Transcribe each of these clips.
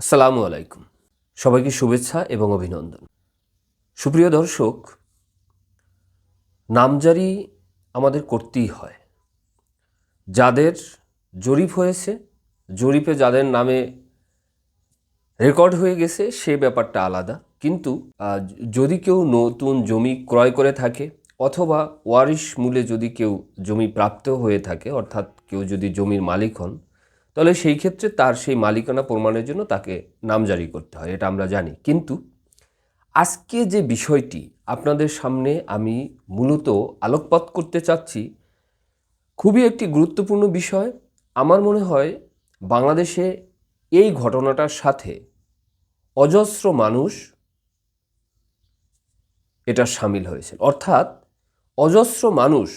আসসালামু আলাইকুম। সবাইকে শুভেচ্ছা এবং অভিনন্দন। সুপ্রিয় দর্শক, নামজারি আমাদের করতেই হয়। যাদের জরিপ হয়েছে, জরিপে যাদের নামে রেকর্ড হয়ে গেছে, সে ব্যাপারটা আলাদা। কিন্তু যদি কেউ নতুন জমি ক্রয় করে থাকে, অথবা ওয়ারিশ মূলে যদি কেউ জমি প্রাপ্ত হয়ে থাকে, অর্থাৎ কেউ যদি জমির মালিক হন তাহলে সেই ক্ষেত্রে তার সেই মালিকানা প্রমাণের জন্য তাকে নামজারি করতে হয়, এটা আমরা জানি। কিন্তু আজকে যে বিষয়টি আপনাদের সামনে আমি মূলত আলোকপাত করতে চাচ্ছি, খুবই একটি গুরুত্বপূর্ণ বিষয়। আমার মনে হয় বাংলাদেশে এই ঘটনাটার সাথে অজস্র মানুষ এটা সামিল হয়েছে অর্থাৎ অজস্র মানুষ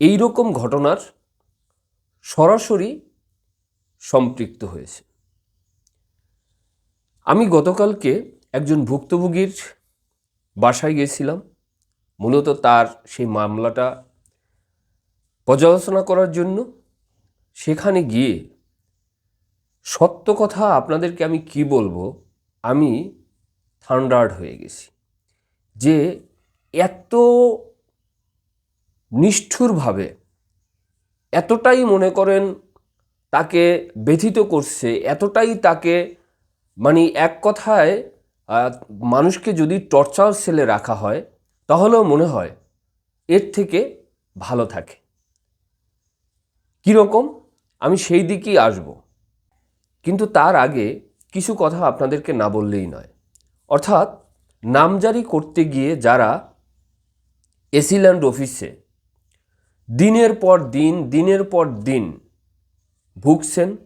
এই রকম ঘটনার সরাসরি সম্পৃক্ত হয়েছে। আমি গতকালকে একজন ভুক্তভোগীর বাসায় গেছিলাম মূলত তার সেই মামলাটা পর্যালোচনা করার জন্য। সেখানে গিয়ে সত্য কথা আপনাদেরকে আমি কি বলব? আমি থান্ডার্ড হয়ে গেছি। যে এত নিষ্ঠুরভাবে এতটাই মনে করেন তাকে ব্যথিত করছে, এতটাই তাকে মানে এক কথায় মানুষকে যদি টর্চার সেলে রাখা হয়, তাহলেও মনে হয় এর থেকে ভালো থাকে। কীরকম? আমি সেই দিকেই আসব। কিন্তু তার আগে কিছু কথা আপনাদেরকে না বললেই নয়। অর্থাৎ নামজারি করতে গিয়ে যারা এসিল্যান্ড অফিসে দিনের পর দিন, দিনের পর দিন ভুগছেন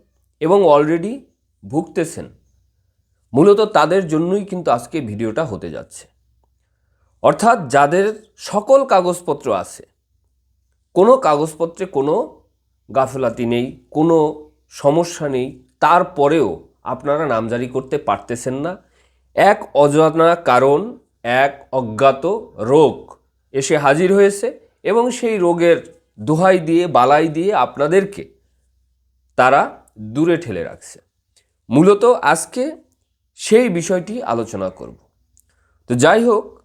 এবং অলরেডি ভুগতেছেন। মূলত তাদের জন্যই কিন্তু আজকে ভিডিওটা হতে যাচ্ছে। অর্থাৎ যাদের সকল কাগজপত্র আছে, কোনো কাগজপত্রে কোনো গাফলাতি নেই, কোনো সমস্যা নেই, তারপরেও আপনারা নামজারি করতে পারতেছেন না। এক অজানা কারণ, এক অজ্ঞাত রোগ এসে হাজির হয়েছে এবং সেই রোগের দোহাই দিয়ে, বালাই দিয়ে আপনাদেরকে তারা দূরে ঠেলে রাখছে। মূলত আজকে সেই বিষয়টি আলোচনা করব। তো যাই হোক,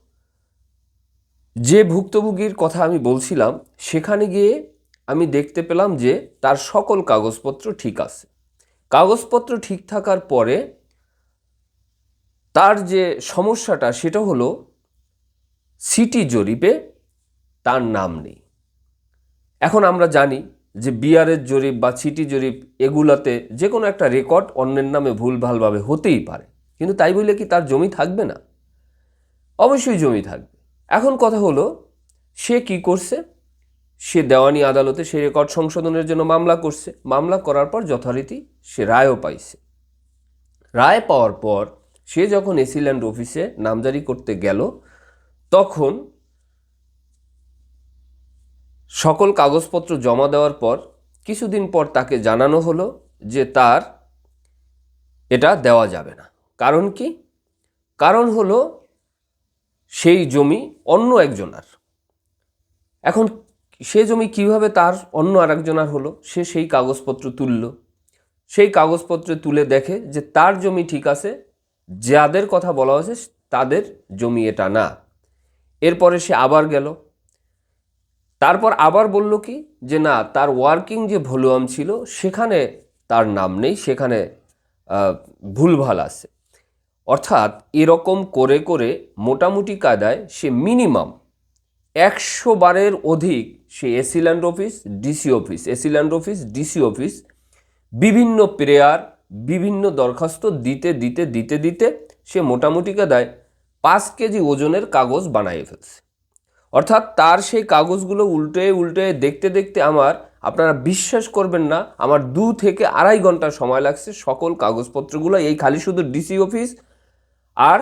যে ভুক্তভোগীর কথা আমি বলছিলাম, সেখানে গিয়ে আমি দেখতে পেলাম যে তার সকল কাগজপত্র ঠিক আছে। কাগজপত্র ঠিক থাকার পরে তার যে সমস্যাটা, সেটা হলো সিটি জরিপে তার নাম নেই। এখন আমরা জানি যে বিআরের জরিপ বা সিটি জরিপ এগুলাতে যে কোনো একটা রেকর্ড অন্যের নামে ভুলভালভাবে হতেই পারে। কিন্তু তাই বলে কি তার জমি থাকবে না? অবশ্যই জমি থাকবে। এখন কথা হলো, সে কি করছে? সে দেওয়ানি আদালতে সেই রেকর্ড সংশোধনের জন্য মামলা করছে। মামলা করার পর যথারীতি সে রায়ও পাইছে। রায় পাওয়ার পর সে যখন এসিল্যান্ড অফিসে নামজারি করতে গেল, তখন সকল কাগজপত্র জমা দেওয়ার পর কিছুদিন পর তাকে জানানো হলো যে তার এটা দেওয়া যাবে না। কারণ কি? কারণ হলো সেই জমি অন্য একজনার। এখন সে জমি কীভাবে তার অন্য আরেকজনার হলো? সে সেই কাগজপত্র তুলল। সেই কাগজপত্র তুলে দেখে যে তার জমি ঠিক আছে, যাদের কথা বলা হয়েছে তাদের জমি এটা না। এরপরে সে আবার গেল তারপর আবার বলল কি, যে না, তার ওয়ার্কিং যে ভলিউম ছিল, সেখানে তার নাম নেই, সেখানে ভুলভাল আছে। অর্থাৎ এরকম করে করে মোটামুটি কায়দায় সে মিনিমাম একশো বারের অধিক সে AC land office DC office AC land office DC office বিভিন্ন প্রেয়ার বিভিন্ন দরখাস্ত দিতে দিতে দিতে দিতে সে মোটামুটি কাদায় পাঁচ কেজি ওজনের কাগজ বানিয়ে ফেলছে। অর্থাৎ তার সেই কাগজগুলো উল্টে উল্টে দেখতে দেখতে আমার আপনারা বিশ্বাস করবেন না, আমার দু থেকে আড়াই ঘণ্টা সময় লাগছে সকল কাগজপত্রগুলো, এই খালি শুধু ডিসি অফিস আর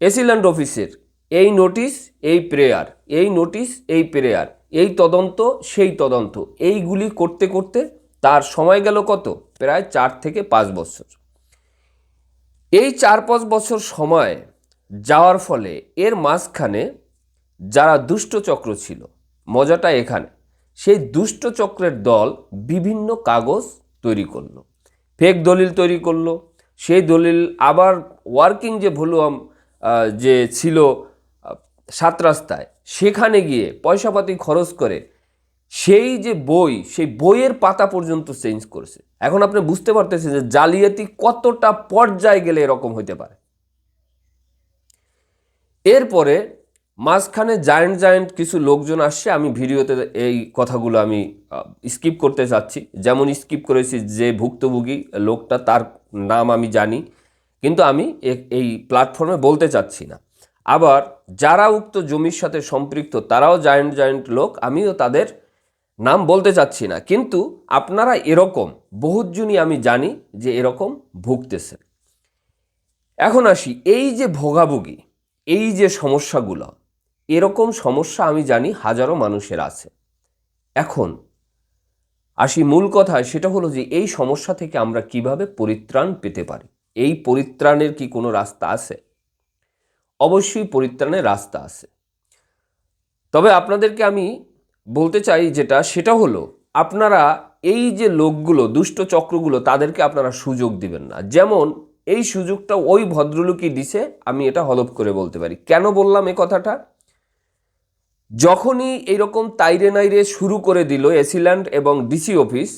এসিল্যান্ড অফিসের এই নোটিশ এই প্রেয়ার এই নোটিশ এই প্রেয়ার এই তদন্ত, সেই তদন্ত, এইগুলি করতে করতে তার সময় গেল কত? প্রায় চার থেকে পাঁচ বছর। এই চার পাঁচ বছর সময় যাওয়ার ফলে এর মাঝখানে যারা দুষ্ট চক্র ছিল, মজাটা এখানে। সেই দুষ্ট চক্রের দল বিভিন্ন কাগজ তৈরি করল ফেক দলিল তৈরি করল, সেই দলিল আবার ওয়ার্কিং যে ভলিউম যে ছিল সাত রাস্তায়, সেখানে গিয়ে পয়সাপাতি খরচ করে সেই যে বই, সেই বইয়ের পাতা পর্যন্ত চেঞ্জ করেছে। এখন আপনি বুঝতে পারতেছেন যে জালিয়াতি কতটা পর্যায়ে গেলে এরকম হইতে পারে। এরপরে মাঝখানে জায়েন্ট জায়েন্ট কিছু লোকজন আসছে, আমি ভিডিওতে এই কথাগুলো আমি স্কিপ করতে চাচ্ছি যেমন স্কিপ করেছি যে ভুক্তভোগী লোকটা, তার নাম আমি জানি, কিন্তু আমি এই প্ল্যাটফর্মে বলতে চাচ্ছি না। আবার যারা উক্ত জমির সাথে সম্পৃক্ত, তারাও জায়েন্ট জায়েন্ট লোক, আমিও তাদের নাম বলতে চাচ্ছি না। কিন্তু আপনারা এরকম বহুজনই আমি জানি যে এরকম ভুগতেছে। এখন আসি, এই যে ভোগাভুগি, এই যে সমস্যাগুলো এরকম সমস্যা আমি জানি হাজারো মানুষের আছে। এখন, আসি মূল কথা সেটা হলো যে এই সমস্যা থেকে আমরা কীভাবে পরিত্রাণ পেতে পারি? এই পরিত্রাণের কি কোনো রাস্তা আছে? অবশ্যই পরিত্রাণের রাস্তা আছে। তবে আপনাদেরকে আমি বলতে চাই যেটা, সেটা হলো আপনারা এই যে লোকগুলো, দুষ্ট চক্রগুলো, তাদেরকে আপনারা সুযোগ দিবেন না। যেমন, এই সুযোগটা ওই ভদ্রলোকই দিছে, আমি এটা হলপ করে বলতে পারি। কেন বললাম এ কথাটা? যখনই এইরকম তাইরে নাইরে শুরু করে দিল এসিল্যান্ড এবং ডিসি অফিস,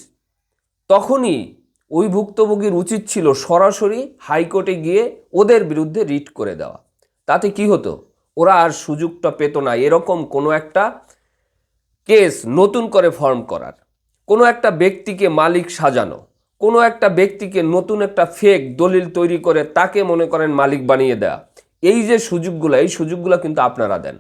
তখনই ওই ভুক্তভোগীর উচিত ছিল সরাসরি হাইকোর্টে গিয়ে ওদের বিরুদ্ধে রিট করে দেওয়া। তাতে কি হতো? ওরা আর সুযোগটা পেত না। এরকম কোনো একটা কেস নতুন করে ফর্ম করার, কোনো একটা ব্যক্তিকে মালিক সাজানো, কোনো একটা ব্যক্তিকে নতুন একটা ফেক দলিল তৈরি করে তাকে মনে করেন মালিক বানিয়ে দেয়া। এই যে সুযোগগুলো, এই সুযোগগুলো কিন্তু আপনারা দেন।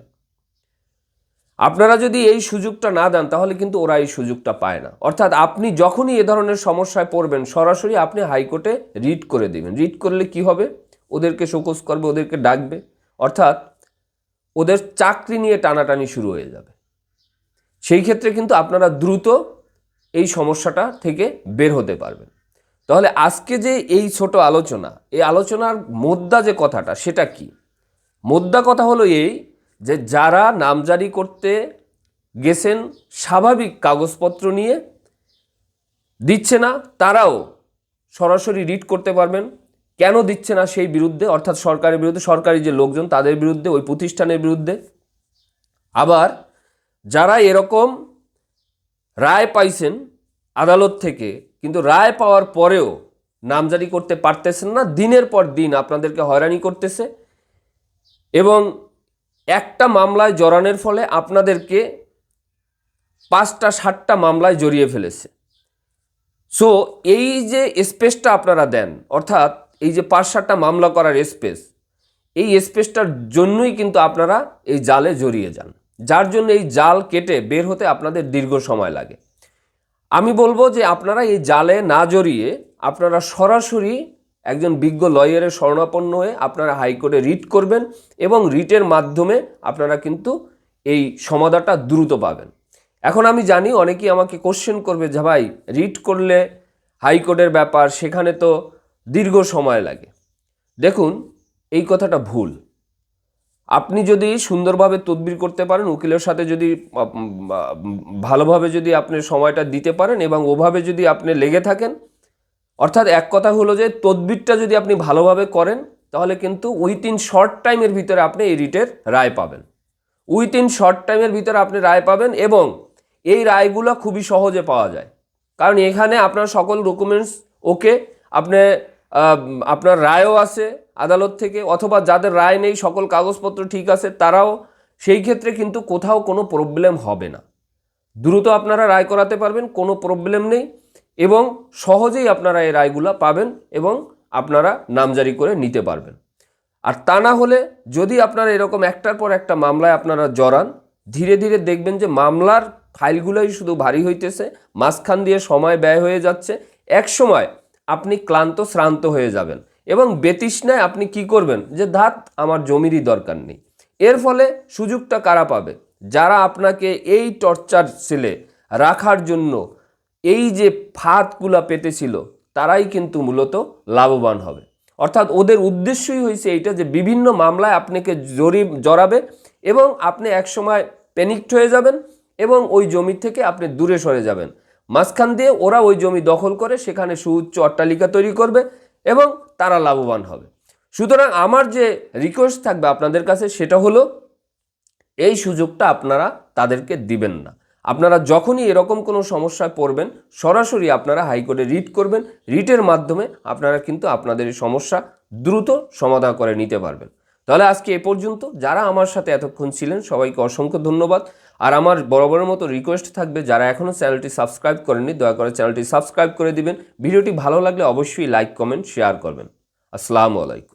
আপনারা যদি এই সুযোগটা না দেন, তাহলে কিন্তু ওরা এই সুযোগটা পায় না। অর্থাৎ আপনি যখনই এ ধরনের সমস্যায় পড়বেন, সরাসরি আপনি হাইকোর্টে রিট করে দেবেন। রিট করলে কি হবে? ওদেরকে শোকস করবে, ওদেরকে ডাকবে। অর্থাৎ ওদের চাকরি নিয়ে টানাটানি শুরু হয়ে যাবে। সেই ক্ষেত্রে কিন্তু আপনারা দ্রুত এই সমস্যাটা থেকে বের হতে পারবেন। তাহলে আজকে যে এই ছোট আলোচনা, এই আলোচনার মোদ্দা যে কথাটা, সেটা কি? মোদ্দা কথা হলো এই যে যারা নামজারি করতে গেছেন স্বাভাবিক কাগজপত্র নিয়ে, দিচ্ছে না, তারাও সরাসরি রিট করতে পারবেন। কেন দিচ্ছে না সেই বিরুদ্ধে? অর্থাৎ সরকারের বিরুদ্ধে, সরকারি যে লোকজন, তাদের বিরুদ্ধে, ওই প্রতিষ্ঠানের বিরুদ্ধে। আবার যারা এরকম রায় পাইছেন আদালত থেকে, কিন্তু রায় পাওয়ার পরেও নামজারি করতে পারতেছেন না, দিনের পর দিন আপনাদেরকে হয়রানি করতেছে। এবং একটা মামলায় জড়ানোর ফলে আপনাদেরকে পাঁচটা ষাটটা মামলায় জড়িয়ে ফেলেছে। সো এই যে স্পেসটা আপনারা দেন, অর্থাৎ এই যে পাঁচ, সাতটা মামলা করার স্পেস এই স্পেসটার জন্যই কিন্তু আপনারা এই জালে জড়িয়ে যান। যার জন্য এই জাল কেটে বের হতে আপনাদের দীর্ঘ সময় লাগে। আমি বলব যে আপনারা এই জালে না জড়িয়ে আপনারা সরাসরি একজন বিজ্ঞ লয়ারের স্বর্ণাপন্ন হয়ে আপনারা হাইকোর্টে রিট করবেন এবং রিটের মাধ্যমে আপনারা কিন্তু এই সমাধানটা দ্রুত পাবেন। এখন আমি জানি অনেকেই আমাকে কোশ্চেন করবে যে ভাই, রিট করলে হাইকোর্টের ব্যাপার, সেখানে তো দীর্ঘ সময় লাগে। দেখুন, এই কথাটা ভুল। আপনি যদি সুন্দরভাবে তদবির করতে পারেন, উকিলের সাথে যদি ভালোভাবে যদি আপনি সময়টা দিতে পারেন এবং ওভাবে যদি আপনি লেগে থাকেন অর্থাৎ এক কথা হলো যে তদবিরটা যদি আপনি ভালোভাবে করেন, তাহলে কিন্তু উইথিন শর্ট টাইমের ভিতরে আপনি এই রিটের রায় পাবেন। উইথিন শর্ট টাইমের ভিতরে আপনি রায় পাবেন এবং এই রায়গুলো খুবই সহজে পাওয়া যায়। কারণ এখানে আপনার সকল ডকুমেন্টস ওকে, আপনি আপনার রায়ও আছে আদালত থেকে, অথবা যাদের রায় নেই, সকল কাগজপত্র ঠিক আছে, তারাও সেই ক্ষেত্রে কিন্তু কোথাও কোনো প্রবলেম হবে না। দ্রুত আপনারা রায় করাতে পারবেন, কোনো প্রবলেম নেই। এবং সহজেই আপনারা এই রায়গুলো পাবেন এবং আপনারা নামজারি করে নিতে পারবেন। আর তা না হলে যদি আপনারা এরকম একটার পর একটা মামলায় আপনারা জড়ান, ধীরে ধীরে দেখবেন যে মামলার ফাইলগুলোই শুধু ভারী হইতেছে, মাঝখান দিয়ে সময় ব্যয় হয়ে যাচ্ছে, এক সময় আপনি ক্লান্ত, শ্রান্ত হয়ে যাবেন এবং বেতৃষ্ণায় আপনি কি করবেন যে, ধাত, আমার জমিরই দরকার নেই। এর ফলে সুযোগটা কারা পাবে? যারা আপনাকে এই টর্চার সেলে রাখার জন্য এই যে ফাঁদগুলা পেতেছিল, তারাই কিন্তু মূলত লাভবান হবে। অর্থাৎ ওদের উদ্দেশ্যই হয়েছে এইটা যে বিভিন্ন মামলায় আপনাকে জড়ি জড়াবে এবং আপনি একসময় প্যানিকড হয়ে যাবেন এবং ওই জমি থেকে আপনি দূরে সরে যাবেন। মাঝখান দিয়ে ওরা ওই জমি দখল করে সেখানে সুউচ্চ অট্টালিকা তৈরি করবে এবং তারা লাভবান হবে। সুতরাং আমার যে রিকোয়েস্ট থাকবে আপনাদের কাছে সেটা হলো, এই সুযোগটা আপনারা তাদেরকে দিবেন না। আপনারা যখনই এরকম কোনো সমস্যায় পড়বেন, সরাসরি আপনারা হাইকোর্টে রিট করবেন। রিটের মাধ্যমে আপনারা কিন্তু আপনাদের এই সমস্যা দ্রুত সমাধান করে নিতে পারবেন। তাহলে আজকে এ পর্যন্ত। যারা আমার সাথে এতক্ষণ ছিলেন, সবাইকে অসংখ্য ধন্যবাদ। আর আমার বরাবরের মতো রিকোয়েস্ট থাকবে, যারা এখনও চ্যানেলটি সাবস্ক্রাইব করেননি, দয়া করে চ্যানেলটি সাবস্ক্রাইব করে দিবেন। ভিডিওটি ভালো লাগলে অবশ্যই লাইক কমেন্ট শেয়ার করবেন। আসসালামু আলাইকুম।